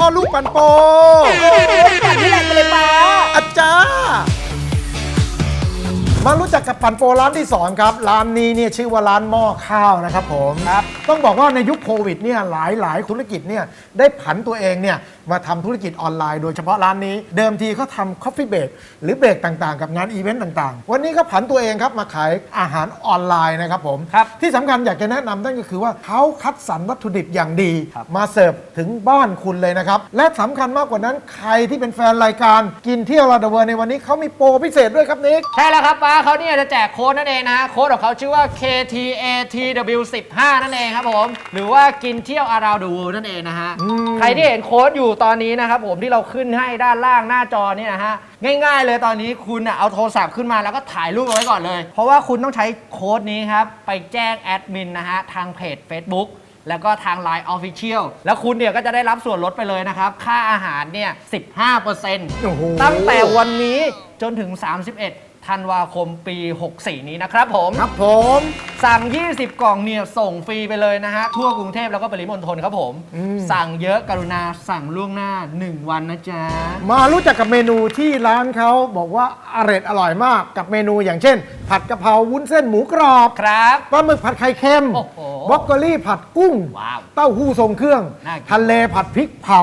พ่อลูกปันโปแบบนี้แหละไปเลยป้า มารู้จักกับปันโปร้านที่สองครับ ร้านนี้เนี่ยชื่อว่าร้านหม้อข้าวนะครับผมครับต้องบอกว่าในยุคโควิดเนี่ยหลายหลายธุรกิจเนี่ยได้ผันตัวเองเนี่ยมาทำธุรกิจออนไลน์ โดยเฉพาะร้านนี้ เดิมทีเขาทำ Coffee Break หรือเบรกต่างๆ กับงานอีเวนต์ต่างๆ วันนี้ก็ผันตัวเองครับมาขายอาหารออนไลน์นะครับผมครับที่สำคัญอยากจะแนะนำนั่นก็คือว่าเขาคัดสรรวัตถุดิบอย่างดีครับมาเสิร์ฟถึงบ้านคุณเลยนะครับและสำคัญมากกว่านั้นใครที่เป็นแฟนรายการกินเที่ยวลาดเวอร์ในวันนี้เขามีโปรพิเศษด้วยครับนิกใช่แล้วครับป้าเขาเนี่ยจะแจกโค้ดนั่นเองนะฮะโค้ดของเขาชื่อว่า KTATW15 นั่นเองครับผม หรือว่ากินเที่ยว around the world นั่นเองนะฮะ ใครที่เห็นโค้ดอยู่ตอนนี้นะครับผมที่เราขึ้นให้ด้านล่างหน้าจอเนี่ยนะฮะ ง่ายๆเลยตอนนี้คุณน่ะเอาโทรศัพท์ขึ้นมาแล้วก็ถ่ายรูปเอาไว้ก่อนเลย เพราะว่าคุณต้องใช้โค้ดนี้ครับไปแจ้งแอดมินนะฮะทางเพจ Facebook แล้วก็ทาง Line Official แล้วคุณเนี่ยก็จะได้รับส่วนลดไปเลยนะครับ ค่าอาหารเนี่ย 15%โอ้โห ตั้งแต่วันนี้จนถึง 31 ธันวาคมปี 64 นี้นะครับผม ครับผม สั่ง 20 กล่องเนี่ย ส่งฟรีไปเลยนะฮะ ทั่วกรุงเทพแล้วก็ปริมณฑลครับผมสั่งเยอะกรุณาสั่งล่วงหน้า 1 วันนะจ๊ะ มารู้จักกับเมนูที่ร้านเขาบอกว่าอร่อยอร่อยมากกับเมนูอย่างเช่น ผัดกะเพราวุ้นเส้นหมูกรอบครับ ปลาหมึกผัดไข่เค็ม โอ้โห บรอกโคลีผัดกุ้ง ว้าวเต้าหู้ทรงเครื่อง น่ากินทะเลผัดพริกเผา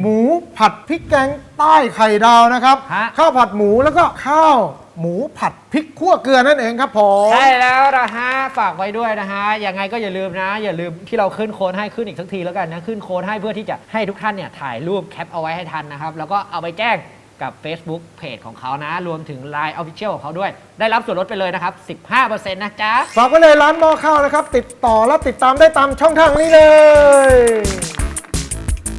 หมูผัดพริกแกงใต้ไข่ดาวนะครับ ฮะ ข้าวผัดหมูแล้วก็ข้าวหมูผัดพริกขั่วเกลือนั่นเองครับผม ใช่แล้วนะฮะฝากไว้ด้วยนะฮะยังไงก็อย่าลืมนะ อย่าลืมที่เราขึ้นโค้ดให้ขึ้นอีกสักทีแล้วกันนะขึ้นโค้ดให้เพื่อที่จะให้ทุกท่านเนี่ยถ่ายรูปแคปเอาไว้ให้ทันนะครับ แล้วก็เอาไปแจ้ง กับ Facebook เพจของเขานะ รวมถึง Line Official ของเขาด้วย ได้รับส่วนลดไปเลยนะครับ 15%นะจ๊ะ ฝากไว้เลยร้านหม้อข้าวนะครับ ติดต่อและติดตามได้ตามช่องทางนี้เลย